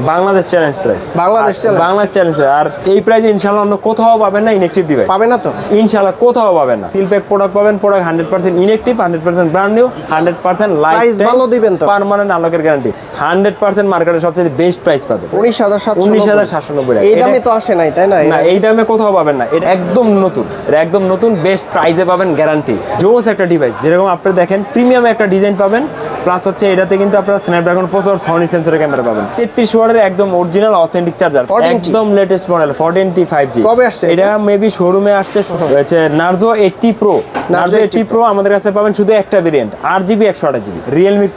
Bangladesh challenge price Bangladesh? Bangladesh challenge আর এই price ইনশাআল্লাহ কোথাও পাবেন না ইনেকটিভ ডিভাইস পাবে না তো? ইনশাআল্লাহ কোথাও পাবেন না। সিলপ্যাক প্রোডাক্ট পাবেন product hundred percent inactive hundred percent brand new hundred percent life ভালো দিবেন তো? পারমানেন্ট আলোকের গ্যারান্টি হান্ড্রেড পার্সেন্ট মার্কেটের সবচেয়ে বেস্ট প্রাইস পাবেন। উনিশ হাজার সাতশো উনিশ হাজার সাতশো নব্বই এই দামে তো আসে নাই তাই না? না এই দামে কোথাও পাবেন না। এটা একদম নতুন। এটা একদম নতুন বেস্ট প্রাইসে পাবেন গ্যারান্টি জোস একটা ডিভাইস যেরকম আপনি দেখেন প্রিমিয়াম একটা ডিজাইন পাবেন প্লাস হচ্ছে এটাতে কিন্তু আপনারা স্ন্যাপড্রাগন প্রসেসর সনি সেন্সরের ক্যামেরা পাবেন। তেত্রিশ ওয়াটের একদম অরিজিনাল অথেন্টিক চার্জার একদম latest model fourteen T five G কবে আসছে এটা মেবি শোরুমে আসছে হচ্ছে Narzo eighty pro Narzo eighty pro আমাদের কাছে পাবেন শুধু একটা ভেরিয়েন্ট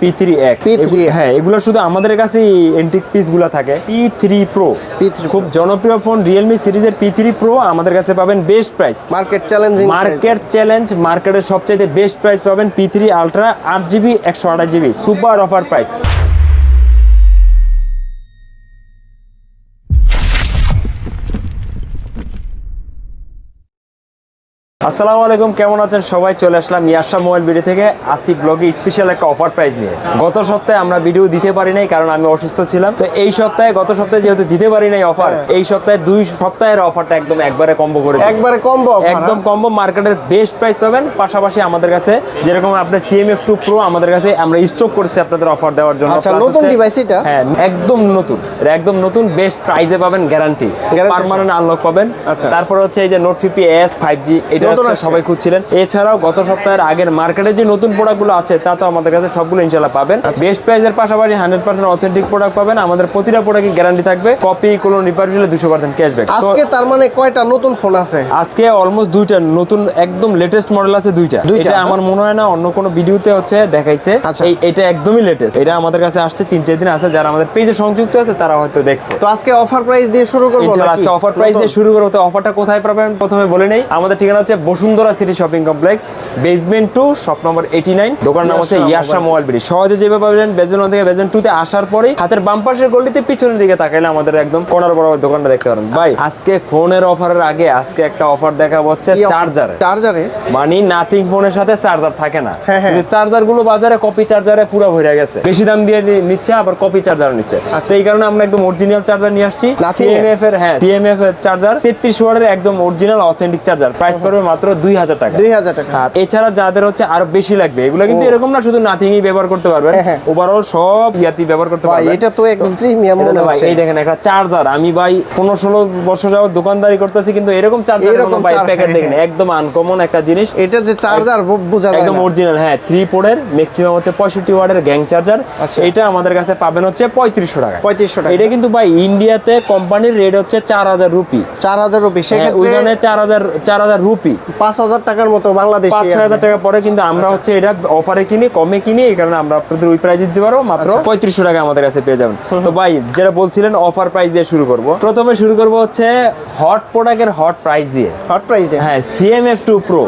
পি থ্রি এক P3X হ্যাঁ এগুলো শুধু আমাদের কাছে এন্টিক পিসগুলো থাকে পি থ্রি প্রো P3 খুব জনপ্রিয় ফোন রিয়েলমি সিরিজের পি থ্রি প্রো আমাদের কাছে পাবেন best price market challenging market challenge মার্কেটের সবচেয়ে বেস্ট প্রাইস পাবেন পি থ্রি আলট্রা আট জিবি একশো আঠাশ জিবি সুপার অফার প্রাইস আসসালামু আলাইকুম কেমন আছেন? সবাই চলে আসলাম ইয়াসা মোবাইল ভিডিও থেকে। আসি ব্লগে স্পেশাল একটা অফার প্রাইস নিয়ে। গত সপ্তাহে আমরা ভিডিও দিতে পারি নাই কারণ আমি অসুস্থ ছিলাম। তো এই সপ্তাহে গত সপ্তাহে যেহেতু দিতে পারি নাই অফার এই সপ্তাহে দুই সপ্তাহের অফারটা একদম একবারে কম্বো করে একবারে কম্বো একদম কম্বো মার্কেটের বেস্ট প্রাইস পাবেন। পাশাপাশি আমাদের কাছে যেরকম আপনার সিএমএফ টু প্রো আমাদের কাছে আমরা স্টক করেছি আপনাদের অফার দেওয়ার জন্য। আচ্ছা, নতুন device এটা? হ্যাঁ একদম নতুন। একদম নতুন বেস্ট প্রাইসে পাবেন গ্যারান্টি পার্মানেন্ট আনলক পাবেন। আচ্ছা। তারপর হচ্ছে এই যে Note fifty S five G এটা। সবাই খুঁজছিলেন। এছাড়াও গত সপ্তাহের আগের মার্কেটে যে নতুন প্রোডাক্টগুলো আছে তা তো আমাদের কাছে সবগুলো ইনশাল্লাহ পাবেন। আচ্ছা। বেস্ট প্রাইসের পাশাপাশি হান্ড্রেড পার্সেন্ট অথেন্টিক প্রোডাক্ট পাবেন। আমাদের প্রতিটা প্রোডাক্টে গ্যারান্টি থাকবে। কপি কোনো রিপার হলে দুশো পার্সেন্ট ক্যাশব্যাক আজকে তার মানে কয়টা নতুন ফোন আছে? আজকে অলমোস্ট দুইটা। নতুন একদম লেটেস্ট মডেল আছে দুইটা। এটা? আমার মনে হয় না অন্য কোনো ভিডিওতে হচ্ছে দেখাইছে। আচ্ছা। এই এটা একদমই লেটেস্ট এটা আমাদের কাছে আসছে তিন চার দিন আছে। যারা আমাদের পেজে সংযুক্ত আছে তারা হয়তো দেখছে। তো আজকে অফার প্রাইস দিয়ে শুরু করব আজকে অফার প্রাইস দিয়ে শুরু করব। তো অফারটা কোথায় পাবেন? প্রথমে বলে নেই। আমাদের ঠিকানা হচ্ছে Bashundhara city shopping complex basement two shop number eighty nine দোকান নাম হচ্ছে ইয়াশা ইয়াসা মোবাইল বিডি সহজে যেভাবে পাবেন বেসমেন্ট ওয়ান থেকে বেসমেন্ট টু তে আসার পরেই হাতের বাম পাশের গলিতে পিছনের দিকে তাকাইলে আমাদের একদম কোনার বরাবর দোকানটা দেখতে পারেন ভাই আজকে ফোনের অফারের আগে আজকে একটা অফার দেখাবো হচ্ছে? চার্জার চার্জারে মানে নাথিং ফোনের সাথে চার্জার থাকে না। হ্যাঁ, হ্যাঁ। চার্জারগুলো বাজারে কপি চার্জারে পুরো ভরে গেছে। বেশি দাম দিয়ে নিচ্ছে আবার কপি চার্জার নিচ্ছে। আচ্ছা। তো এই কারণে আমরা একদম অরিজিনাল চার্জার নিয়ে আসছি? সিএমএফ এর হ্যাঁ সিএমএফ এর চার্জার তেত্রিশ ওয়াটের একদম অরিজিনাল অথেন্টিক চার্জার প্রাইস পড়বে মাত্র দুই হাজার টাকা। দুই হাজার টাকা। আর এছাড়া যাদের হচ্ছে আরও বেশি লাগবে এগুলো কিন্তু এরকম না শুধু নাথিংই ব্যবহার করতে পারবেন। হ্যাঁ, হ্যাঁ। ওভারঅল সব ইয়াতি ব্যবহার করতে ভাই পারবেন। এটা তো একদম প্রিমিয়াম মনে ভাই, হচ্ছে। এই দেখেন একটা চার্জার আমি ভাই পনেরো ষোলো বছর যাওয়ার দোকানদারি করতেছি কিন্তু এরকম চার্জার এরকম ভাই প্যাকেট হ্যাঁ, দেখেন একদম আনকমন একটা জিনিস। এটা যে চার্জার বোঝা যায় একদম অরিজিনাল হ্যাঁ থ্রি পোর্টের ম্যাক্সিমাম হচ্ছে পঁয়ষট্টি ওয়ার্ডের গ্যাং চার্জার। এটা আমাদের কাছে পাবেন হচ্ছে পঁয়ত্রিশশো টাকা পঁয়ত্রিশশো টাকা। এটা কিন্তু ভাই ইন্ডিয়াতে কোম্পানির রেট হচ্ছে চার হাজার রুপি চার হাজার রুপি হ্যাঁ, সেক্ষেত্রে চার হাজার চার হাজার রুপি পাঁচ হাজার টাকার মতো বাংলাদেশে পাঁচ ছয় হাজার টাকা পরে কিন্তু আমরা হচ্ছে এটা অফারে কিনি কমে কিনি এই কারণে আমরা আপনাদের ওই প্রাইস দিতে পারব মাত্র আচ্ছা। পঁয়ত্রিশশো টাকা আমাদের কাছে পেয়ে যাবেন। তো ভাই যেটা বলছিলেন অফার প্রাইস দিয়ে শুরু করব। প্রথমে শুরু করব হচ্ছে হট প্রোডাক্টের হট প্রাইস দিয়ে। হট প্রাইস দেয়। হ্যাঁ সিএমএফ টু প্রো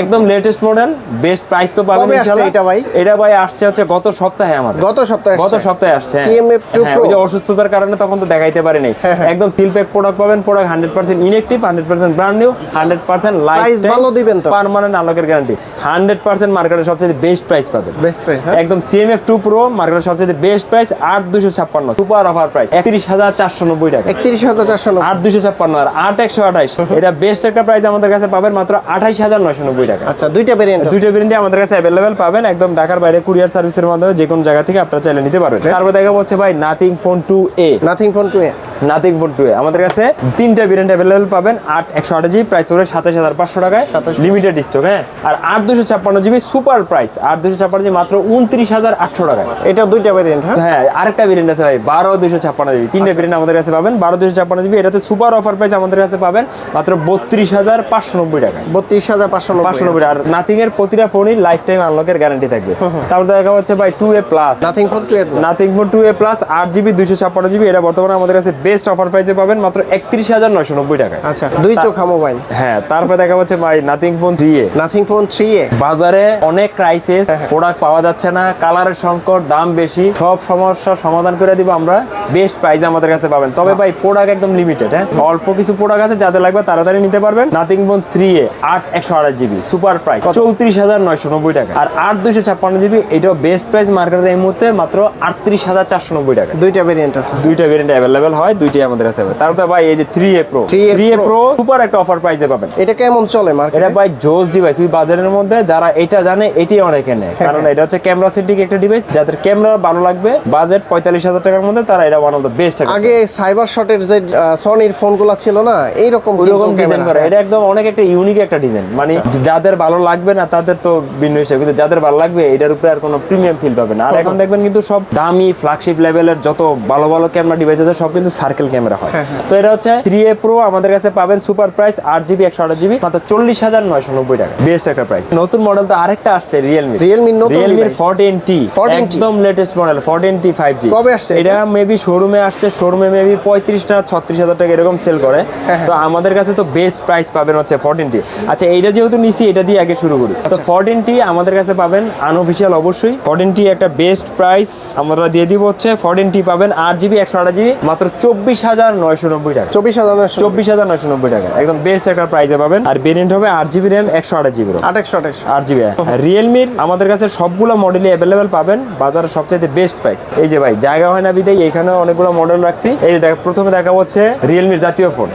একদম লেটেস্ট মডেল বেস্ট প্রাইস তো পাবেন ইনশাআল্লাহ। এটা ভাই? এটা ভাই আসছে হচ্ছে গত সপ্তাহে আমাদের। গত সপ্তাহে গত সপ্তাহে আসছে। CMF2 হ্যাঁ, Pro ওই যে অসুস্থতার কারণে তখন তো দেখাইতে পারিনি হ্যাঁ, হ্যাঁ। একদম সিলপ্যাক প্রোডাক্ট পাবেন product hundred percent inactive hundred percent brand new hundred percent life price ভালো দিবেন তো? পার্মানেন্ট আলোকের গ্যারান্টি 100% মার্কেটে সবচেয়ে বেস্ট প্রাইস পাবেন। বেস্ট প্রাইস একদম সিএমএফ 2 প্রো মার্কেটে সবচেয়ে best price 8256 super offer price 31490 টাকা। 31490 8256 আর 8128 এটা বেস্ট একটা প্রাইস আমাদের কাছে পাবেন মাত্র 28990 টাকা। আচ্ছা দুইটা ভেরিয়েন্ট দুইটা ভেরিয়েন্ট আমাদের কাছে अवेलेबल পাবেন একদম ঢাকার বাইরে কুরিয়ার সার্ভিসের মাধ্যমে যে কোনো জায়গা থেকে আপনারা চাইলে নিতে পারবেন। তারপর দেখা হচ্ছে ভাই Nothing phone 2A Nothing phone 2A Nothing phone 2A আমাদের কাছে তিনটা ভেরিয়েন্ট अवेलेबल পাবেন 8 128 প্রাইস হবে 27500 আঠাশশো টাকায় লিমিটেড স্টক হ্যাঁ? আর আট দুশো ছাপ্পান্ন জিবি সুপার প্রাইস আট দুশো ছাপ্পান্ন জিবি মাত্র উনত্রিশ হাজার আটশো টাকা এটা দুইটা ভেরিয়েন্ট হ্যাঁ? হ্যাঁ? আরেকটা ভেরিয়েন্ট আছে ভাই বারো দুশো ছাপ্পান্ন জিবি। তিনটা আচ্ছা। ভেরিয়েন্ট আমাদের কাছে পাবেন বারো দুশো ছাপ্পান্ন জিবি। এটাতে সুপার অফার প্রাইস আমাদের কাছে পাবেন মাত্র বত্রিশ হাজার পাঁচশো নব্বই টাকা বত্রিশ হাজার পাঁচশো পাঁচশো নব্বই আর আচ্ছা। নাথিং এর প্রতিটা ফোনই লাইফ টাইম আনলকের গ্যারান্টি থাকবে তারপর দেখা হচ্ছে ভাই two A plus Nothing phone two A Nothing phone two A plus আট জিবি দুশো ছাপ্পান্ন জিবি। এটা বর্তমানে আমাদের কাছে বেস্ট অফার প্রাইসে পাবেন মাত্র একত্রিশ হাজার নয়শো নব্বই টাকা আচ্ছা দুই চোখা মোবাইল হ্যাঁ তারপরে দেখা যাচ্ছে ভাই Nothing phone three A Nothing phone three A বাজারে অনেক ক্রাইসিস হ্যাঁ, প্রোডাক্ট পাওয়া যাচ্ছে না কালারের সংকট দাম বেশি সব সমস্যার সমাধান করে দিব আমরা বেস্ট প্রাইস আমাদের কাছে পাবেন। তবে ভাই প্রোডাক্ট একদম লিমিটেড হ্যাঁ? অল্প কিছু প্রোডাক্ট আছে যাদের লাগবে তাড়াতাড়ি নিতে পারবেন। নাথিং ফোন থ্রি এ আট একশো আড়াই জিবি সুপার প্রাইস চৌত্রিশ হাজার নয়শো নব্বই টাকা। আর আট দুশো ছাপ্পান্ন জিবি এটাও বেস্ট প্রাইস মার্কেটের এই মুহূর্তে মাত্র আটত্রিশ হাজার চারশো নব্বই টাকা। দুইটা ভেরিয়েন্ট আছে। দুইটা ভেরিয়েন্ট অ্যাভেলেবেল হয় দুইটাই আমাদের কাছে। তারপরে ভাই এই যে three A pro three A pro super একটা অফার প্রাইসে পাবেন। এটা কেমন চলে এটা ভাই জোস ডিভাইস তুই বাজারের মধ্যে যারা এটা জানে এটি অনেকে নেয়। হ্যাঁ, কারণ এটা হচ্ছে ক্যামেরা সেন্টিক একটা ডিভাইস যাদের ক্যামেরা ভালো লাগবে বাজেট পঁয়তাল্লিশ হাজার টাকার মধ্যে তারা এটা ওয়ান অফ দ্য বেস্ট আগে সাইবার শটের যে সনির ফোনগুলো ছিল না এইরকম ওইরকম ডিজাইন করা। এটা একদম অনেক একটা ইউনিক একটা ডিজাইন মানে আচ্ছা। যাদের ভালো লাগবে না তাদের তো ভিন্ন হিসেবে। কিন্তু যাদের ভালো লাগবে এটার উপরে আর কোনো প্রিমিয়াম ফিল পাবে না। আর এখন দেখবেন কিন্তু সব দামি ফ্ল্যাগশিপ লেভেলের যত ভালো ভালো ক্যামেরা ডিভাইস আছে সব কিন্তু সার্কেল ক্যামেরা হয়। হ্যাঁ, তো এটা হচ্ছে থ্রি এ প্রো আমাদের কাছে পাবেন সুপার প্রাইস আট জিবি একশো আট জিবি মাত্র চল্লিশ হাজার নয়শো নব্বই টাকা। বেস্ট একটা প্রাইস নতুন মডেল তো আরেকটা আসছে রিয়েলমি Realme র নতুন রিয়েলমি ফোরটিন টি একদম latest model fourteen T five G কবে আসছে এটা মেবি শোরুমে আসছে শোরুমে মেবি পঁয়ত্রিশ না ছত্রিশ হাজার টাকা এরকম সেল করে। হ্যাঁ, তো আমাদের কাছে তো বেস্ট প্রাইস পাবেন হচ্ছে ফোরটিন টি আচ্ছা এইটা যেহেতু নিছি এটা দিয়ে আগে শুরু করি। আচ্ছা। তো ফোরটিন টি আমাদের কাছে পাবেন আনঅফিসিয়াল অবশ্যই। ফোরটিন টি একটা বেস্ট প্রাইস আমরা দিয়ে দিব হচ্ছে ফোরটিন টি পাবেন আট জিবি একশো আট জিবি মাত্র চব্বিশ হাজার নয়শো নব্বই টাকা। চব্বিশ হাজার চব্বিশ হাজার নয়শো নব্বই টাকা। একদম বেস্ট একটা প্রাইসে পাবেন। আর ভেরিয়েন্ট হবে আট জিবি র্যাম একশো আট জিবি আঠাশশো আঠাশ। আট জিবি রিয়েলমির আমাদের কাছে সবগুলো মডেলই অ্যাভেলেবেল পাবেন বাজারে সবচাইতে বেস্ট প্রাইস এই যে ভাই জায়গা হয় না বিদায় এখানে অনেকগুলো মডেল রাখছি। এই যে প্রথমে দেখা হচ্ছে রিয়েলমির জাতীয় ফোন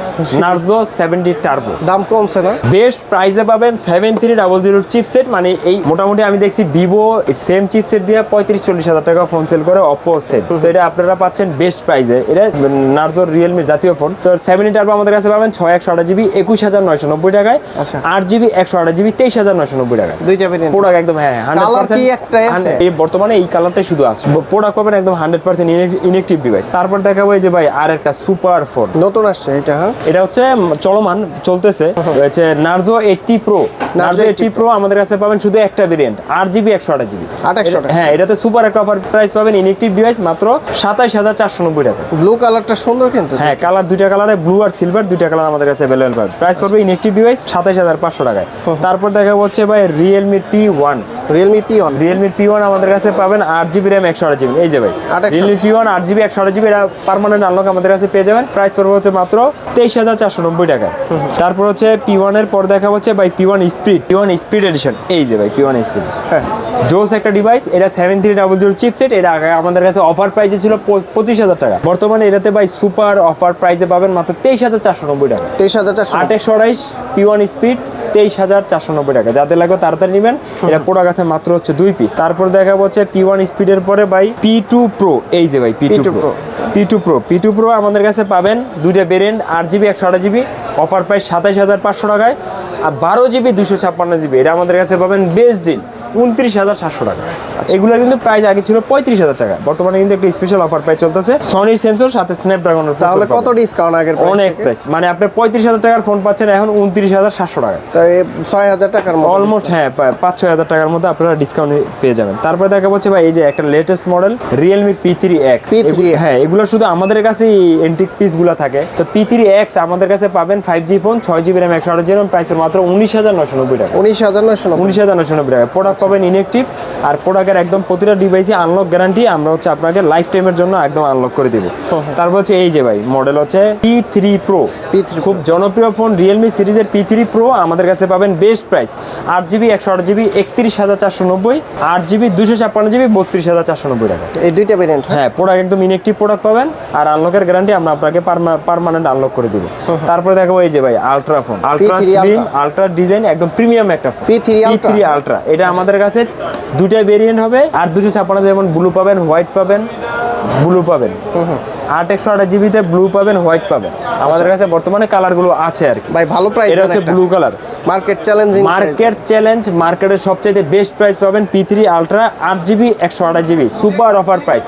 নার্জো সেভেন্টি টার্বো দাম কমছে না? বেস্ট প্রাইসে পাবেন সেভেন থ্রি ডাবল জিরোর চিপসেট মানে এই মোটামুটি আমি দেখছি ভিভো সেম চিপসেট দিয়ে পঁয়ত্রিশ চল্লিশ হাজার টাকা ফোন সেল করে অপো সেট তো এটা আপনারা পাচ্ছেন বেস্ট প্রাইসে এটা নার্জোর রিয়েলমি জাতীয় ফোন তো সেভেন্টি টার্বো আমাদের কাছে পাবেন ছয় একশো আট জিবি একুশ হাজার নয়শো নব্বই টাকায়। আচ্ছা। আট জিবি একশো আট জিবি তেইশ হাজার নয়শো নব্বই টাকায় দুইটা ভেরিয়েন্ট প্রোডাক্ট একদম হ্যাঁ হান্ড্রেড Colour কি একটাই আছে? এই বর্তমানে এই কালারটাই শুধু আছে। প্রোডাক্ট পাবেন একদম হান্ড্রেড পার্সেন্ট ইনেকটিভ ডিভাইস তারপর দেখাবো এই যে ভাই আর একটা সুপার ফোন নতুন আসছে এটা হ্যাঁ? এটা হচ্ছে চলমান চলতেছে। হচ্ছে Narzo eighty pro Narzo eighty pro আমাদের কাছে পাবেন শুধু একটা ভেরিয়েন্ট আট জিবি একশো আট জিবি। হ্যাঁ এটাতে সুপার একটা অফার প্রাইস পাবেন ইনেকটিভ ডিভাইস মাত্র সাতাইশ হাজার চারশো নব্বই টাকা। ব্লু কালারটা সুন্দর কিন্তু। হ্যাঁ কালার দুইটা কালারে ব্লু আর সিলভার দুইটা কালার আমাদের কাছে অ্যাভেলেবল পাবে প্রাইস পড়বে ইনেকটিভ ডিভাইস সাতাইশ হাজার পাঁচশো টাকায়। তারপর দেখা হচ্ছে ভাই Realme P one Realme P one Realme P one আমাদের কাছে পাবেন আট জিবি র্যাম একশো আট জিবি এই যে ভাই রিয়েলমি পি ওয়ান আট জিবি একশো আট জিবি এটা পারমানেন্ট আনলক আমাদের কাছে পেয়ে যাবেন। প্রাইস পড়বে হচ্ছে মাত্র তেইশ হাজার চারশো নব্বই টাকা তারপর হচ্ছে পি ওয়ানের পর দেখা হচ্ছে ভাই P one speed P one speed edition এই যে ভাই পি ওয়ান স্পিড হ্যাঁ। জোস একটা ডিভাইস এটা seven three double zero chipset এটা আগে আমাদের কাছে অফার প্রাইসে ছিল পঁচিশ হাজার টাকা। বর্তমানে এটাতে ভাই সুপার অফার প্রাইসে পাবেন মাত্র তেইশ হাজার চারশো নব্বই টাকা। তেইশ হাজার চারশো আট একশো আড়াইশ পি ওয়ান স্পিড তেইশ হাজার চারশো নব্বই টাকা। যাদের লাগবে তাড়াতাড়ি নেবেন। এটা পোড়া গাছে মাত্র হচ্ছে দুই পিস তারপর দেখা হচ্ছে পি ওয়ান স্পিডের পরে ভাই পি টু প্রো এই যে ভাই P two pro P two pro P two pro আমাদের কাছে পাবেন দুইটা ভেরিয়েন্ট আট জিবি একশো আট জিবি অফার প্রাইস সাতাইশ হাজার পাঁচশো টাকায়। আর বারো জিবি দুশো ছাপ্পান্ন জিবি এটা আমাদের কাছে পাবেন বেস্ট ডিল উনত্রিশ হাজার সাতশো টাকা। আচ্ছা। এগুলো কিন্তু প্রাইস আগে ছিল পঁয়ত্রিশ হাজার টাকা। বর্তমানে কিন্তু একটা স্পেশাল অফার প্রাইস চলতেছে। সনির সেন্সর সাথে স্ন্যাপড্রাগনের তাহলে কত ডিসকাউন্ট আগের অনেক প্রাইস মানে আপনি পঁয়ত্রিশ হাজার টাকার ফোন পাচ্ছেন এখন উনত্রিশ হাজার সাতশো টাকা। তাই ছয় হাজার টাকার অলমোস্ট হ্যাঁ পাঁচ ছয় হাজার টাকার মধ্যে আপনারা ডিসকাউন্ট পেয়ে যাবেন। তারপরে দেখা যাচ্ছে ভাই এই যে একটা latest model Realme P three X হ্যাঁ এগুলো শুধু আমাদের কাছে এন্টিক পিসগুলো থাকে। তো পি থ্রি এক্স আমাদের কাছে পাবেন ফাইভ জি ফোন ছয় জিবি র্যাম একশো আট জিবি প্রাইস মাত্র উনিশ হাজার নশো নব্বই টাকা। উনিশ হাজার নব্বই। উনিশ হাজার নশো নব্বই টাকা। প্রোডাক্ট পাবেন ইনেকটিভ আর প্রোডাক্টের একদম প্রতিটা ডিভাইসে আনলক গ্যারান্টি আমরা হচ্ছে আপনাকে লাইফ টাইমের জন্য একদম আনলক করে দিব। তারপর হচ্ছে এই যে ভাই মডেল হচ্ছে পি থ্রি প্রো P3 খুব জনপ্রিয় ফোন রিয়েলমি সিরিজের পি থ্রি প্রো আমাদের কাছে পাবেন বেস্ট প্রাইস আট জিবি একশো আট জিবি একত্রিশ হাজার চারশো নব্বই আট জিবি দুশো ছাপ্পান্ন জিবি বত্রিশ হাজার চারশো নব্বই টাকা। এই দুইটা ভেরিয়েন্ট হ্যাঁ? প্রোডাক্ট একদম ইনেকটিভ প্রোডাক্ট পাবেন আর আনলকের গ্যারান্টি আমরা আপনাকে পারমানেন্ট আনলক করে দিব। তারপরে দেখো এই যে ভাই ultra phone ultra P3 slim ultra design একদম প্রিমিয়াম একটা phone P3 Ultra। Three ultra এটা আমাদের কাছে দুটা ভেরিয়েন্ট হবে আর দুশো ছাপ্পান্ন যেমন ব্লু পাবেন হোয়াইট পাবেন। ব্লু পাবেন। আট একশো আট জিবিতে ব্লু পাবেন হোয়াইট পাবেন। আমাদের কাছে বর্তমানে কালারগুলো আছে আর কি। ভাই ভালো প্রাইস এটা হচ্ছে blue colour. Market challenging market challenge মার্কেটের সবচেয়ে বেস্ট প্রাইস পাবেন পি থ্রি আলট্রা আট জিবি একশো আঠাশ জিবি সুপার অফার প্রাইস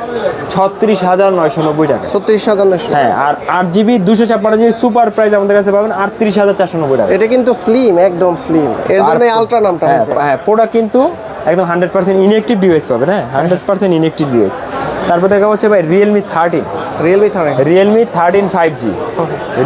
ছত্রিশ হাজার নয়শো নব্বই টাকা। ছত্রিশ হাজার নয়শো। হ্যাঁ আর আট জিবি দুশো ছাপ্পান্ন জিবি সুপার প্রাইস আমাদের কাছে পাবেন আটত্রিশ হাজার চারশো নব্বই টাকা। এটা কিন্তু স্লিম একদম স্লিম এর জন্য আলট্রা নামটা হ্যাঁ হ্যাঁ প্রোডাক্ট কিন্তু একদম হান্ড্রেড পার্সেন্ট ইনএক্টিভ ডিভাইস পাবেন হ্যাঁ হান্ড্রেড পার্সেন্ট ইনএক্টিভ ডিভাইস তারপর দেখা হচ্ছে ভাই Realme thirteen Realme thirteen Realme thirteen five G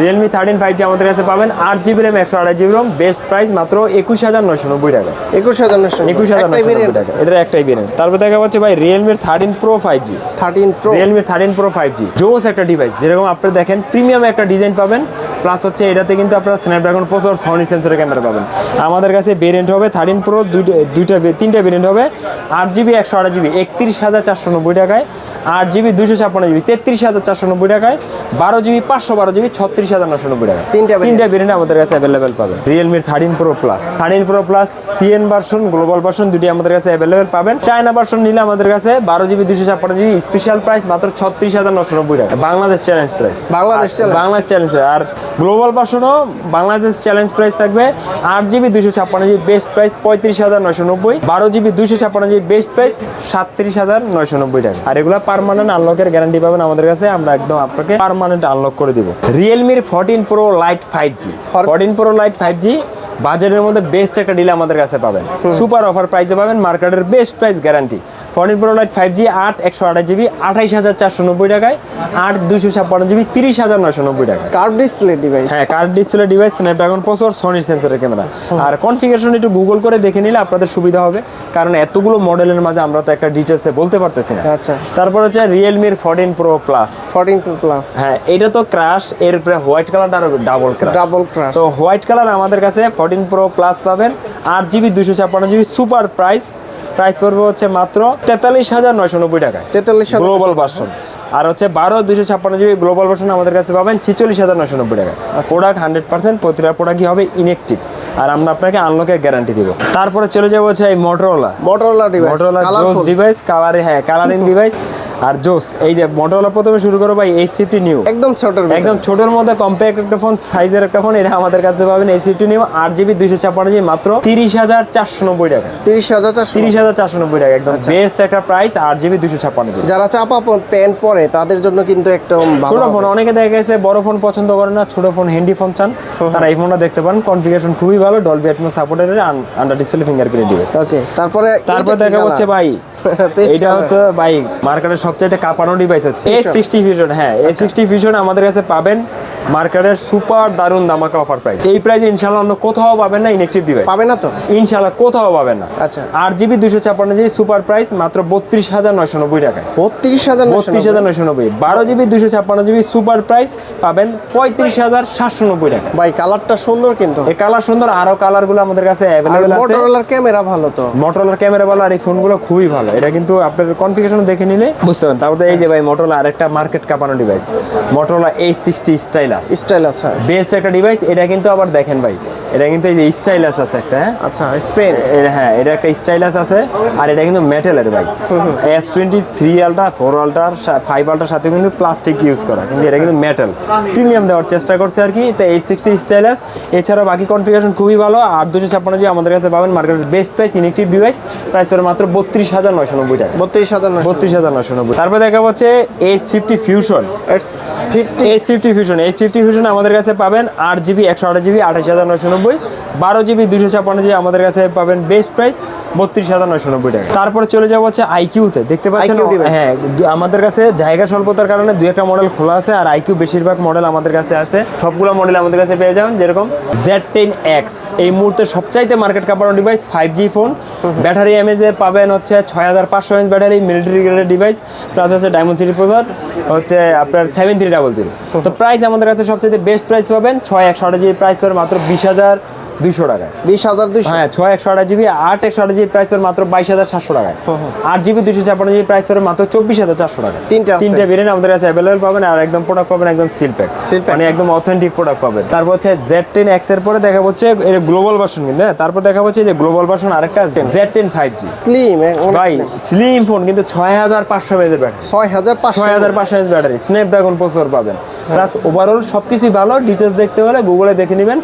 Realme thirteen five G আমাদের কাছে পাবেন আট জিবি র্যাম একশো আড়াই জিবি রোম বেস্ট প্রাইস মাত্র একুশ হাজার নয়শো নব্বই টাকা। একুশ হাজার নশো একুশ হাজার নয়শো নব্বই টাকা। এটার একটাই বেরেন তারপর দেখা যাচ্ছে ভাই রিয়েলমির thirteen pro five G thirteen pro Realme thirteen pro five G জোস একটা ডিভাইস যেরকম আপনি দেখেন প্রিমিয়াম একটা ডিজাইন পাবেন। প্লাস হচ্ছে এটাতে কিন্তু আপনারা স্ন্যাপড্রাগন প্রসেসর সনি সেন্সরের ক্যামেরা পাবেন। আমাদের কাছে ভেরিয়েন্ট হবে থার্টিন প্রো দুইটা দুইটা তিনটা ভেরিয়েন্ট হবে। আট জিবি একশো আট জিবি একত্রিশ হাজার চারশো নব্বই টাকায়। আট জিবি দুশো ছাপ্পান্ন জিবি তেত্রিশ হাজার চারশো নব্বই টাকায় বারো জিবি পাঁচশো বারো জিবি ছত্রিশ হাজার নশো নব্বই টাকা তিনটা তিনটা ভেরিয়েন্ট আমাদের কাছে অ্যাভেলেবেল পাবেন। রিয়েলমির thirteen pro plus thirteen pro plus CN version global version দুটি আমাদের কাছে অ্যাভেলেবেল পাবেন। চায়না ভার্সন নিলে আমাদের কাছে বারো জিবি দুশো ছাপ্পান্ন জিবি স্পেশাল প্রাইস মাত্র ছত্রিশ হাজার নশো নব্বই টাকা। Bangladesh challenge price Bangladesh Bangladesh challenge আর গ্লোবাল ভার্সনও বাংলাদেশ চ্যালেঞ্জ প্রাইস থাকবে। আট জিবি দুশো ছাপ্পান্ন জিবি বেস্ট প্রাইস পঁয়ত্রিশ হাজার নশো নব্বই। বারো জিবি দুশো ছাপ্পান্ন জিবি বেস্ট প্রাইস সাতত্রিশ হাজার নশো নব্বই টাকা। আর এগুলো পারমানেন্ট আনলকের গ্যারান্টি পাবেন আমাদের কাছে। আমরা একদম আপনাকে পারমানেন্ট আনলক করে দিব। রিয়েলমির fourteen pro lite five G fourteen pro lite five G বাজারের মধ্যে বেস্ট একটা ডিল আমাদের কাছে পাবেন। সুপার অফার প্রাইসে পাবেন মার্কেটের best price guarantee fourteen pro lite five G আট একশো আঠাশ জিবি আঠাইশ হাজার চারশো নব্বই টাকায় আট দুশো ছাপ্পান্ন জিবি তিরিশ হাজার নশো নব্বই টাকা কার্ভ ডিসপ্লে ডিভাইস হ্যাঁ card display device Snapdragon processor সনির সেন্সরের ক্যামেরা আর কনফিগারেশন একটু গুগল করে দেখে নিলে আপনাদের সুবিধা হবে কারণ এতগুলো মডেলের মাঝে আমরা তো একটা ডিটেলসে বলতে পারতেছি না। আচ্ছা। তারপর হচ্ছে রিয়েলমির fourteen pro plus fourteen pro plus হ্যাঁ এটা তো ক্রাশ এর উপরে হোয়াইট কালারটা আরও ডাবল ক্রাশ ডাবল ক্রাশ তো হোয়াইট কালার আমাদের কাছে ফোরটিন প্রো প্লাস পাবেন আট জিবি দুশো ছাপ্পান্ন জিবি সুপার প্রাইস প্রাইস পড়বে হচ্ছে মাত্র তেতাল্লিশ হাজার নয়শো নব্বই টাকায়। তেতাল্লিশ গ্লোবাল ভার্সন আর হচ্ছে বারো দুশো ছাপ্পান্ন জিবি গ্লোবাল ভার্সন আমাদের কাছে পাবেন ছিচল্লিশ হাজার নশো নব্বই টাকা প্রোডাক্ট হান্ড্রেড পার্সেন্ট প্রতিটা প্রোডাক্টই হবে ইনেকটিভ আর আমরা আপনাকে আনলকের গ্যারান্টি দিব। তারপরে চলে যাব হচ্ছে এই Motorola Motorola device Motorola device কালারে হ্যাঁ কালারিং ডিভাইস আর জোস এই যে মোটরোলা প্রথমে শুরু করো ভাই এই সিফটি নিউ একদম ছোটর একদম ছোটোর মধ্যে কম্প্যাক্ট একটা ফোন সাইজের একটা ফোন এটা আমাদের কাছে পাবেন এই সিফটি নিউ আট জিবি দুইশো ছাপ্পান্ন জিবি মাত্র তিরিশ হাজার চারশো নব্বই টাকা। তিরিশ হাজার চারশো তিরিশ হাজার চারশো নব্বই টাকা একদম আচ্ছা। বেস্ট একটা প্রাইস আট জিবি দুশো ছাপ্পান্ন জিবি যারা চাপা প্যান্ট পরে তাদের জন্য কিন্তু একদম ভালো ছোট ফোন অনেকে দেখা গেছে বড় ফোন পছন্দ করে না ছোট ফোন হ্যান্ডি ফোন চান তারা এই ফোনটা দেখতে পারেন। কনফিগারেশন খুবই ভালো ডলবি অ্যাটমো সাপোর্টের আন্ডার ডিসপ্লে ফিঙ্গারপ্রিন্ট দিবে। ওকে তারপরে তারপর দেখা হচ্ছে ভাই এটা হচ্ছে ভাই মার্কেটের সবচাইতে কাঁপানো ডিভাইস হচ্ছে। এ সিক্সটি ভিশন হ্যাঁ এ সিক্সটি ভিশন আমাদের কাছে পাবেন। মার্কেটের সুপার দারুণ দামাকা অফার প্রাইস এই প্রাইস ইনশাল্লাহ অন্য কোথাও পাবেন না ইনেকটিভ ডিভাইস পাবে না তো? ইনশাল্লাহ কোথাও পাবেন না। আচ্ছা। আট জিবি দুশো ছাপ্পান্ন জিবি সুপার প্রাইস মাত্র বত্রিশ হাজার নয়শো নব্বই টাকায়। বত্রিশ হাজার বত্রিশ হাজার নয়শো নব্বই। বারো জিবি দুশো ছাপ্পান্ন জিবি সুপার প্রাইস পাবেন পঁয়ত্রিশ হাজার সাতশো নব্বই টাকা ভাই কালারটা সুন্দর কিন্তু। এই কালার সুন্দর আরও কালারগুলো আমাদের কাছে অ্যাভেলেবেল আছে। মোটরোলার ক্যামেরা ভালো তো। মোটরোলার ক্যামেরা বলা আর এই ফোনগুলো খুবই ভালো। এটা কিন্তু আপনার কনফিগারেশন দেখে নিলে বুঝতে পারেন তারপরে এই যে ভাই মোটরোলা আরেকটা মার্কেট কাঁপানো ডিভাইস মোটরোলা এই সিক্সটি স্টাইলাস। স্টাইলাস হ্যাঁ। বেস্ট একটা ডিভাইস এটা কিন্তু আবার দেখেন ভাই। এটা কিন্তু এই যে স্টাইলাস আছে একটা হ্যাঁ? আচ্ছা স্পেন হ্যাঁ এটা একটা স্টাইলাস আছে আর এটা কিন্তু মেটালের ভাই S twenty three ultra four আলটার five আলটার সাথে কিন্তু প্লাস্টিক ইউজ করা কিন্তু এটা কিন্তু মেটাল প্রিমিয়াম দেওয়ার চেষ্টা করছে আর কি তো এই সিক্সটি স্টাইলাস এছাড়াও বাকি কনফিগারেশন খুবই ভালো আর দুশো ছাপ্পান্ন জি আমাদের কাছে পাবেন মার্কেটের best price inactive device price পড়ে মাত্র বত্রিশ হাজার নয়শো নব্বই টাকা। বত্রিশ হাজার বত্রিশ হাজার নয়শো নব্বই। তারপর দেখা হচ্ছে edge fifty fusion it's fifty edge fifty fusion edge fifty fusion আমাদের কাছে পাবেন আট জিবি একশো আট জিবি আঠাশ হাজার নয়শো বারো জিবি দুশো ছাপান্ন জিবি আমাদের কাছে পাবেন বেস্ট প্রাইস বত্রিশ হাজার নয়শো নব্বই টাকা। তারপরে চলে যাব হচ্ছে আইকিউতে দেখতে পাচ্ছেন হ্যাঁ আমাদের কাছে জায়গা স্বল্পতার কারণে দু একটা মডেল খোলা আছে আর আইকিউ বেশিরভাগ মডেল আমাদের কাছে আছে। সবগুলো মডেল আমাদের কাছে পেয়ে যাবেন যেরকম জেড টেন এক্স এই মুহূর্তে সবচাইতে market কাপানো device five G phone battery এমএজে পাবেন হচ্ছে ছয় হাজার পাঁচশো এমএচ ব্যাটারি মিলিটারি গ্রেডের ডিভাইস প্লাস হচ্ছে ডায়মন্ড সিটি প্রসার হচ্ছে আপনার সেভেন থ্রি ডাবল জিরো তো প্রাইস আমাদের কাছে সবচেয়ে বেস্ট প্রাইস পাবেন ছয় একশো জিবি প্রাইস পাবেন মাত্র বিশ হাজার দুইশো টাকায়। বিশ হাজার দুইশো? হ্যাঁ ছয় একশো আট জিবি আট একশো আট জিবি প্রাইস মাত্র বাইশ হাজার সাতশো টাকায়। আট জিবি দুশো ছাপ্পান্ন জিবি প্রাইস মাত্র চব্বিশ হাজার চারশো টাকা তিনটে। তিনটে ভেরিয়েন্ট আমাদের কাছে অ্যাভেলেবল পাবেন আর একদম প্রোডাক্ট পাবেন একদম সিল প্যাক মানে একদম অথেন্টিক প্রোডাক্ট পাবেন। তারপর হচ্ছে জেড টেন এক্সের পরে দেখা হচ্ছে এটা গ্লোবাল ভার্সন কিন্তু হ্যাঁ তারপর দেখা হচ্ছে যে গ্লোবাল ভার্সন আরেকটা Z ten five G slim ভাই স্লিম ফোন কিন্তু ছয় হাজার পাঁচশো বেজের ব্যাটারি ছয় হাজার পাঁচশো ছয় হাজার পাঁচশো এমএচ ব্যাটারি স্ন্যাপড্রাগন প্রসেসর পাবেন। প্লাস ওভারঅল সব কিছুই ভালো। ডিটেলস দেখতে হলে গুগলে দেখে নেবেন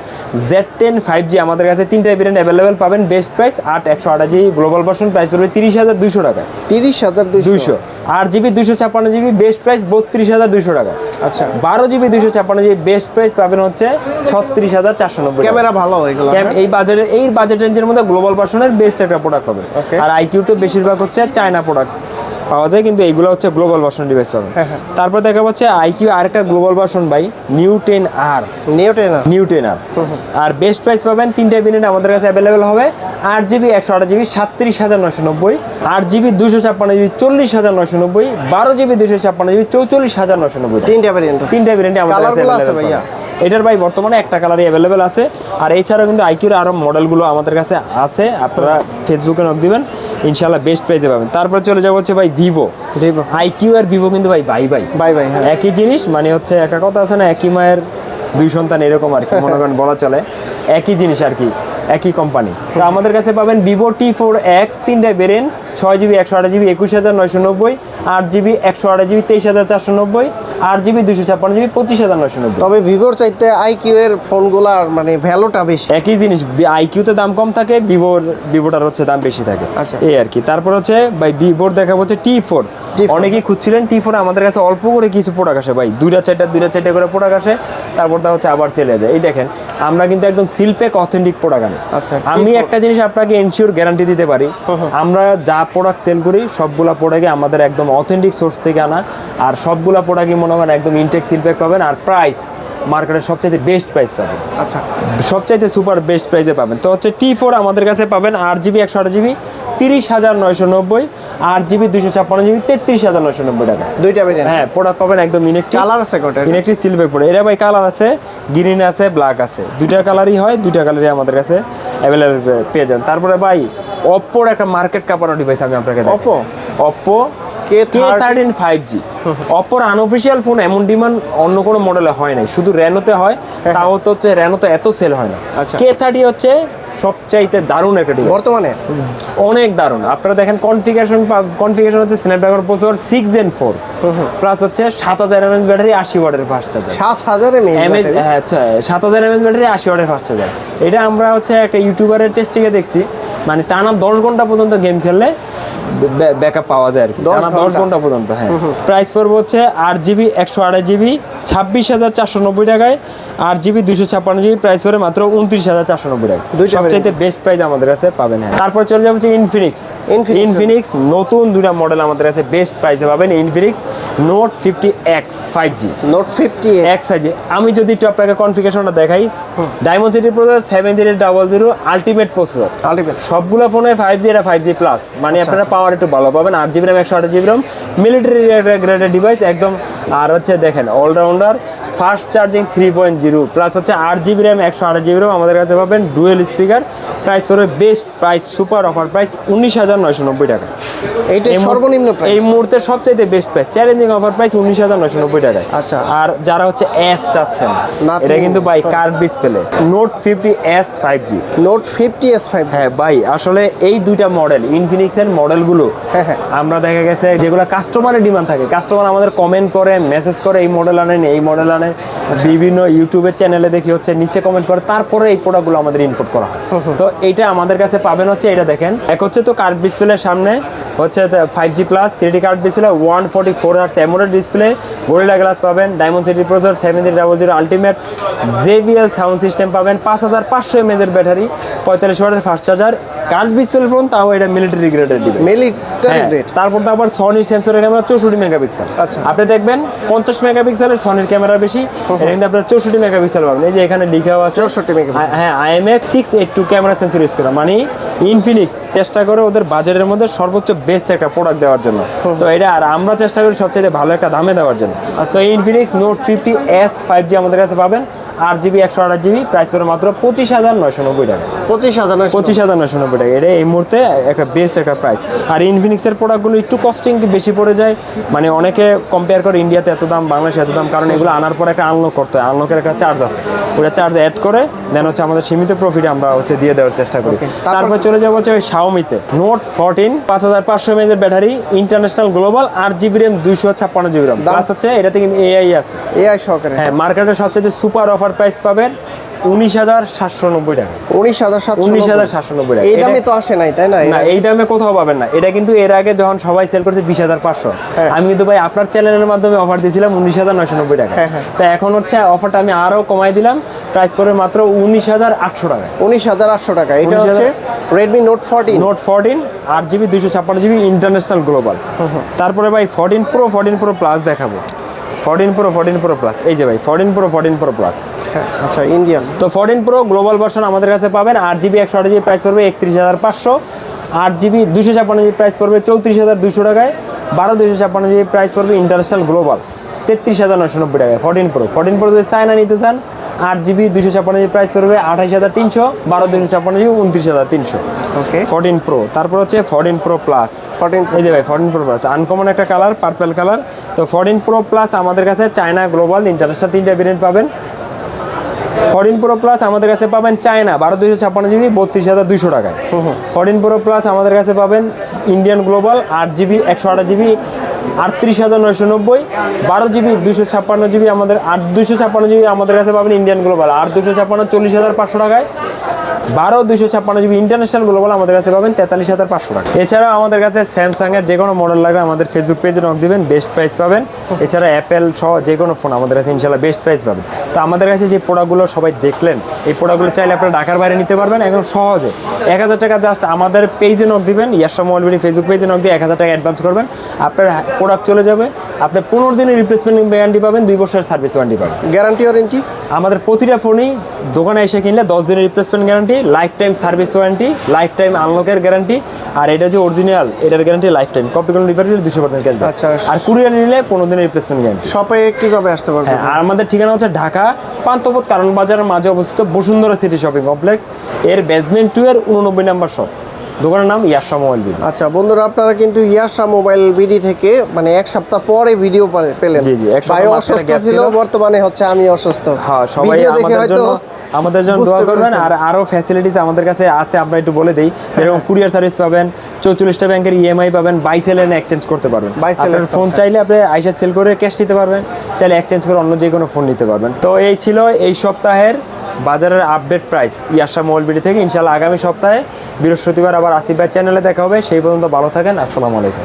জেড টেন ফাইভ জি আমাদের কাছে তিনটা ভেরিয়েন্ট অ্যাভেলেবেল পাবেন বেস্ট প্রাইস আট একশো আটাশি গ্লোবাল ভার্সন প্রাইস পড়বে তিরিশ হাজার দুশো টাকা। তিরিশ হাজার দুইশো। দুইশো। আট জিবি দুশো ছাপ্পান্ন জিবি বেস্ট প্রাইস বত্রিশ হাজার দুশো টাকা। আচ্ছা। বারো জিবি দুশো ছাপ্পান্ন জিবি বেস্ট প্রাইস পাবেন হচ্ছে ছত্রিশ হাজার চারশো নব্বই ক্যামেরা ভালো এগুলো এই বাজারে এই বাজেট রেঞ্জের মধ্যে গ্লোবাল ভার্সনের বেস্ট একটা প্রোডাক্ট হবে। আর আইকিউ তো বেশিরভাগ হচ্ছে চায়না প্রোডাক্ট পাওয়া যায় কিন্তু এইগুলো হচ্ছে গ্লোবাল ভার্সন ডিভাইস পাবেন। হ্যাঁ। তারপর দেখা যাচ্ছে আইকিউ আরেকটা গ্লোবাল ভার্সন ভাই new ten R নিউটেনা new ten R R best price পাবেন তিনটে মিনিট আমাদের কাছে অ্যাভেলেবেল হবে। আট জিবি একশো আট জিবি সাতত্রিশ হাজার নশো নব্বই। আট জিবি দুশো ছাপ্পান্ন জিবি চল্লিশ হাজার নশো নব্বই। বারো জিবি দুশো ছাপ্পান্ন জিবি চৌচল্লিশ হাজার নশো নব্বই। তিনটা ভ্যারিয়েন্ট তিনটা ভেরিয়েন্টে আমাদের কাছে এটার ভাই বর্তমানে একটা কালারই অ্যাভেলেবেল আছে। আর এছাড়াও কিন্তু আইকিউর আরও মডেলগুলো আমাদের কাছে আছে। আপনারা ফেসবুকে নক দিবেন ইনশাল্লাহ বেস্ট প্রাইসে পাবেন। তারপর চলে যাব হচ্ছে ভাই ভিভো ভিভো আইকিউ আর ভিভো কিন্তু ভাই বাই বাই বাই বাই হ্যাঁ। একই জিনিস মানে হচ্ছে একটা কথা আছে না একই মায়ের দুই সন্তান এরকম আর কি মনে করেন বলা চলে। একই জিনিস আর কি একই কোম্পানি তো আমাদের কাছে পাবেন ভিভো টি ফোর এক্স তিনটা বেরেন ছয় জিবি একশো আট জিবি একুশ হাজার নয়শো নব্বই আট জিবি একশো আট জিবি তেইশ হাজার চারশো নব্বই। আট জিবি দুশো ছাপ্পান্ন জিবি পঁচিশ হাজার নয়শো নব্বই। তবে ভিভোর চাইতে আইকিউ এর ফোনগুলার মানে ভ্যালুটা বেশি। একই জিনিস আইকিউতে দাম কম থাকে ভিভোর ভিভোটার হচ্ছে দাম বেশি থাকে। আচ্ছা। এই আর কি। তারপর হচ্ছে ভাই ভিভোর দেখা হচ্ছে টি ফোর T4 অনেকেই খুঁজছিলেন টি ফোর আমাদের কাছে অল্প করে কিছু প্রোডাক্ট আসে ভাই। দুইটা চারটা দুইটা চারটা করে প্রোডাক্ট আসে তারপর তা হচ্ছে আবার সেলে যায়। এই দেখেন আমরা কিন্তু একদম সিলপেক অথেন্টিক প্রোডাক্ট আনি। আচ্ছা, আমি একটা জিনিস আপনাকে এনশিওর গ্যারান্টি দিতে পারি আমরা যা প্রোডাক্ট সেল করি সবগুলা প্রোডাক্টই আমাদের একদম অথেন্টিক সোর্স থেকে আনা আর সবগুলা প্রোডাক্টই মনে করেন একদম ইনটেক সিলপেক পাবেন আর প্রাইস মার্কেটের সবচেয়ে বেস্ট প্রাইস পাবেন। আচ্ছা। সবচাইতে সুপার বেস্ট প্রাইসে পাবেন। তো হচ্ছে টি ফোর আমাদের কাছে পাবেন আট জিবি একশো আট জিবি তিরিশ হাজার নয়শো নব্বই আট জিবি দুশো ছাপ্পান্ন জিবি তেত্রিশ হাজার নয়শো নব্বই টাকা। দুইটা হ্যাঁ প্রোডাক্ট পাবেন একদম ইনেকটিভ কালার আছে কয়টা? ইনেকটিভ সিলভার পড়ে এরা ভাই কালার আছে গ্রিন আছে ব্ল্যাক আছে। দুইটা কালারই হয় দুইটা কালারই আমাদের কাছে অ্যাভেলেবেল পেয়ে যান তারপরে ভাই অপ্পোর একটা মার্কেট কাপানো ডিভাইস আমি আপনাকে। Oppo? Oppo K thirteen five G অপর আনঅফিসিয়াল ফোন এমন ডিমান্ড অন্য কোনো মডেলে হয় নাই। শুধু রেনোতে হয় তাও তো হচ্ছে রেনোতে এত সেল হয় না। আচ্ছা। কে থার্টি হচ্ছে সবচাইতে দারুণ একটা ডিভাইস বর্তমানে? অনেক দারুণ। আপনারা দেখেন কনফিগারেশন কনফিগারেশন হচ্ছে Snapdragon processor six gen four plus হচ্ছে সাত হাজার এমএস ব্যাটারি আশি ওয়াটের ফাস্ট চার্জার সাত হাজারে এমএস হ্যাঁ আচ্ছা সাত হাজার এমএস ব্যাটারি আশি ওয়াটের ফাস্ট চার্জার এটা আমরা হচ্ছে একটা ইউটিউবারের টেস্টিংয়ে দেখছি। মানে টানা দশ ঘণ্টা পর্যন্ত গেম খেললে ব্যাকআপ পাওয়া যায় আর কি। টানা দশ ঘণ্টা? ঘণ্টা পর্যন্ত হ্যাঁ। প্রাইস পড়বে হচ্ছে আট জিবি একশো আড়াই জিবি ছাব্বিশ হাজার চারশো নব্বই টাকায়। আট জিবি দুশো ছাপ্পান্ন জিবি প্রাইস পড়ে মাত্র উনত্রিশ হাজার চারশো নব্বই টাকা দুইটা সবচাইতে বেস্ট প্রাইস আমাদের কাছে পাবেন হ্যাঁ। তারপর চলে যাব হচ্ছে ইনফিনিক্স ইনফিনিক্স নতুন দুটা মডেল আমাদের কাছে বেস্ট প্রাইসে পাবেন Infinix note fifty X five G note fifty এক সাইজে আমি যদি একটু আপনাকে কনফিগারেশনটা দেখাই diamond city processor seven zero double zero ultimate processor ultimate সবগুলো ফোনে ফাইভ জি এটা ফাইভ জি প্লাস মানে আচ্ছা, আপনারা পাওয়ার একটু ভালো পাবেন, আট জিবি র্যাম একশো আট জিবি র্যাম মিলিটারি গ্রেডের ডিভাইস একদম, আর হচ্ছে দেখেন all rounder fast charging three point zero plus হচ্ছে আট জিবি র্যাম একশো আট জিবি র্যাম আমাদের কাছে পাবেন ডুয়েল স্পিকার প্রাইস পড়বে best price super offer price উনিশ হাজার নয়শো নব্বই টাকা এইটা সর্বনিম্ন এই মুহূর্তে সবচাইতে best price challenging offer price উনিশ হাজার নয়শো নব্বই টাকায় আচ্ছা। আর যারা হচ্ছে এস চাচ্ছেন এটা কিন্তু ভাই sorry. Curved display note fifty S five G note fifty S five হ্যাঁ ভাই আসলে এই দুইটা মডেল ইনফিনিক্সের মডেলগুলো। আমরা দেখা গেছে যেগুলো কাস্টমারের ডিমান্ড থাকে কাস্টমার আমাদের কমেন্ট করে মেসেজ করে এই মডেল আনেন এই মডেল আনেন আচ্ছা। বিভিন্ন ইউটিউবের চ্যানেলে দেখি হচ্ছে নিচে কমেন্ট করে তারপরে এই প্রোডাক্টগুলো আমাদের ইনপুট করা হয় তো এইটা আমাদের কাছে পাবেন হচ্ছে এটা দেখেন এক হচ্ছে তো কার্ড ডিসপ্লের সামনে হচ্ছে five G plus three D curved display one forty four আর্স AMOLED display gorilla glass পাবেন diamond city processor seven three double zero ultimate JBL sound system পাবেন পাঁচ হাজার পাঁচশো এমএজের ব্যাটারি পঁয়তাল্লিশ ওয়াটের fast charger curved display phone তাও এটা মিলিটারি গ্রেডের ডিভাইস মিলিটারি গ্রেড তারপর তো আবার সনির সেন্সরের ক্যামেরা চৌষট্টি মেগাপিক্সেল আচ্ছা। আপনি দেখবেন পঞ্চাশ মেগাপিক্সেলের সনির ক্যামেরা বেশি এটা কিন্তু আপনার চৌষট্টি মেগাপিক্সেল পাবেন। এই যে এখানে লিখাও আছে। 64 megapixel। আ- হ্যাঁ IMX six eight two camera sensor use করা। মানে ইনফিনিক্স চেষ্টা করে ওদের বাজারের মধ্যে সর্বোচ্চ বেস্ট একটা প্রোডাক্ট দেওয়ার জন্য। তো এটা আর আমরা চেষ্টা করি সবচেয়ে ভালো একটা দামে দেওয়ার জন্য। তো Infinix note fifty S five G আমাদের কাছে পাবেন। আট জিবি একশো আট জিবি প্রাইস পড়ে মাত্র পঁচিশ হাজার নয়শো নব্বই টাকা। পঁচিশ হাজার নয়শো পঁচিশ হাজার নশো নব্বই টাকা। এটা এই মুহূর্তে একটা বেস্ট একটা প্রাইস আর ইনফিনিক্সের প্রোডাক্টগুলো একটু কস্টিং বেশি পড়ে যায়। মানে অনেকে কম্পেয়ার করে ইন্ডিয়াতে এত দাম বাংলাদেশে এত দাম কারণ এগুলো আনার পর একটা আনলক করতে হয়। আনলকের একটা চার্জ আছে। ওটা চার্জ অ্যাড করে দেন হচ্ছে আমাদের সীমিত প্রফিট আমরা হচ্ছে দিয়ে দেওয়ার চেষ্টা করি। তারপর- চলে যাব হচ্ছে ওই শাওমিতে নোট ফোরটিন পাঁচ হাজার পাঁচশো এমএজের ব্যাটারি ইন্টারন্যাশনাল গ্লোবাল আট জিবি র্যাম দুইশো ছাপ্পান্ন জিবি র্যাম? প্লাস হচ্ছে এটাতে কিন্তু এআই আছে। এআই সহকারে। হ্যাঁ মার্কেটে সবচেয়ে সুপার অফার প্রাইস পাবেন উনিশ হাজার সাতশো নব্বই টাকা। উনিশ হাজার সাতশো উনিশ হাজার সাতশো নব্বই টাকা। এই দামে তো আসে নাই তাই না? না এই দামে কোথাও পাবেন না। এটা কিন্তু এর আগে যখন সবাই সেল করছে বিশ হাজার পাঁচশো। হ্যাঁ। আমি কিন্তু ভাই আপনার চ্যানেলের মাধ্যমে অফার দিয়েছিলাম উনিশ হাজার নয়শো নব্বই টাকা। হ্যাঁ, হ্যাঁ। তো এখন হচ্ছে অফারটা আমি আরও কমাই দিলাম। প্রাইস পড়বে মাত্র উনিশ হাজার আটশো টাকা। উনিশ হাজার আটশো টাকা। এটা 19,000 হচ্ছে Redmi note fourteen note fourteen আট জিবি দুইশো ছাপ্পান্ন জিবি ইন্টারন্যাশনাল গ্লোবাল তারপরে ভাই fourteen pro fourteen pro plus দেখাবো। Fourteen pro fourteen pro plus এই যে ভাই fourteen pro fourteen pro plus হ্যাঁ আচ্ছা ইন্ডিয়ান তো ফোরটিন প্রো গ্লোবাল ভার্সন আমাদের কাছে পাবেন। আট জিবি একশো আট জিবি প্রাইস পড়বে একত্রিশ হাজার পাঁচশো। আট জিবি দুশো ছাপ্পান্ন জিবি প্রাইস পড়বে চৌত্রিশ হাজার দুশো টাকায়। বারো দুশো ছাপ্পান্ন জিবি প্রাইস পড়বে ইন্টারন্যাশনাল গ্লোবাল তেত্রিশ হাজার নশো নব্বই টাকায় ফোরটিন প্রো। ফোরটিন প্রো যদি চায়না নিতে চান আট জিবি দুশো ছাপ্পান্ন জিবি প্রাইস পড়বে আঠাশ হাজার তিনশো বারো দুশো ছাপ্পান্ন জিবি উনত্রিশ হাজার তিনশো। ওকে ফোরটিন প্রো তারপর হচ্ছে ফোরটিন প্রো প্লাস ফোরটিন এই যে ভাই ফোরটিন প্রো প্লাস আনকমন একটা কালার পার্পেল কালার তো ফোরটিন প্রো প্লাস আমাদের কাছে চায়না গ্লোবাল ইন্টারন্যাশনাল তিনটা ভেরিয়েন্ট পাবেন। ফোরটিন প্রো প্লাস আমাদের কাছে পাবেন চায়না বারো দুইশো ছাপ্পান্ন জিবি বত্রিশ হাজার দুশো টাকায়। ফোরটিন প্রো প্লাস আমাদের কাছে পাবেন ইন্ডিয়ান গ্লোবাল আট জিবি একশো আঠাশ জিবি আটত্রিশ হাজার নয়শো নব্বই, বারো জিবি দুশো ছাপ্পান্ন জিবি আমাদের, আট দুশো ছাপ্পান্ন জিবি আমাদের কাছে পাবেন ইন্ডিয়ান গ্লোবাল আর দুশো ছাপ্পান্ন চল্লিশ হাজার পাঁচশো টাকায় বারো দুশো ছাপ্পান্ন জিবি ইন্টারন্যাশনাল গ্লোবাল আমাদের কাছে পাবেন, তেতাল্লিশ হাজার পাঁচশো টাকা। এছাড়াও আমাদের কাছে স্যামসাং এর যে কোনো মডেল লাগবে আমাদের ফেসবুক পেজে নক দিবেন বেস্ট প্রাইস পাবেন। এছাড়া অ্যাপেল সহ যে কোনো ফোন আমাদের কাছে ইনশাল্লাহ বেস্ট প্রাইস পাবেন। তো আমাদের কাছে যে প্রোডাক্টগুলো সবাই দেখলেন, এই প্রোডাক্টগুলো চাইলে আপনারা ঢাকার বাইরে নিতে পারবেন একদম সহজে। এক হাজার টাকা জাস্ট আমাদের পেজে নক দিবেন, ইয়াসা মোবাইল ফেসবুক পেজে নক দিয়ে এক হাজার টাকা অ্যাডভান্স করবেন। আপনার প্রোডাক্ট চলে যাবে আপনি পনেরো দিনের রিপ্লেসমেন্ট গ্যারান্টি পাবেন দুই বছরের সার্ভিস ওয়ারেন্টি পাবেন। গ্যারান্টি ওয়ারেন্টি আমাদের প্রতিটা ফোনেই দোকানে এসে কিনলে দশ দিনের replacement guarantee life time service warranty life time আনলকের guarantee আর এটা যে অরিজিনাল এটার গ্যারান্টি লাইফ টাইম কপি কোনো রিপেয়ার করলে দুশো পার্সেন্ট ক্যাশ আচ্ছা। আর কুরিয়ার নিলে পনেরো দিনের রিপ্লেসমেন্ট গ্যারান্টি শপে কীভাবে আসতে পারবে? হ্যাঁ আর আমাদের ঠিকানা হচ্ছে ঢাকা পান্তপথ কারণ বাজারের মাঝে অবস্থিত বসুন্ধরা সিটি শপিং কমপ্লেক্স এর বেসমেন্ট টু এর উননব্বই নাম্বার শপ দোকানের নাম ইয়াসা মোবাইল বিল আচ্ছা বন্ধুরা আপনারা কিন্তু ইয়াসা মোবাইল বিডি থেকে মানে এক সপ্তাহ পরে ভিডিও পেলেন। জি, জি, এক সপ্তাহ অসুস্থ ছিল। বর্তমানে হচ্ছে আমি অসুস্থ। হ্যাঁ সবাই দেখে আমাদের হয়তো জন্য আমাদের জন্য দোয়া করবেন। আর আরও ফ্যাসিলিটিস আমাদের কাছে আছে আমরা একটু বলে দিই। যেরকম কুরিয়ার সার্ভিস পাবেন চৌচল্লিশটা ব্যাংকের ইএমআই পাবেন বাই সেল এনে এক্সচেঞ্জ করতে পারবেন। আপনার ফোন। চাইলে আপনি আইসা সেল করে ক্যাশ নিতে পারবেন চাইলে এক্সচেঞ্জ করে অন্য যে কোনো ফোন নিতে পারবেন। তো এই ছিল এই সপ্তাহের বাজারের আপডেট প্রাইস ইয়াশা মোবাইল থেকে ইনশাল্লাহ আগামী সপ্তাহে বৃহস্পতিবার আবার আসিফ ভাই চ্যানেলে দেখা হবে। সেই পর্যন্ত ভালো থাকেন। আসসালামু আলাইকুম।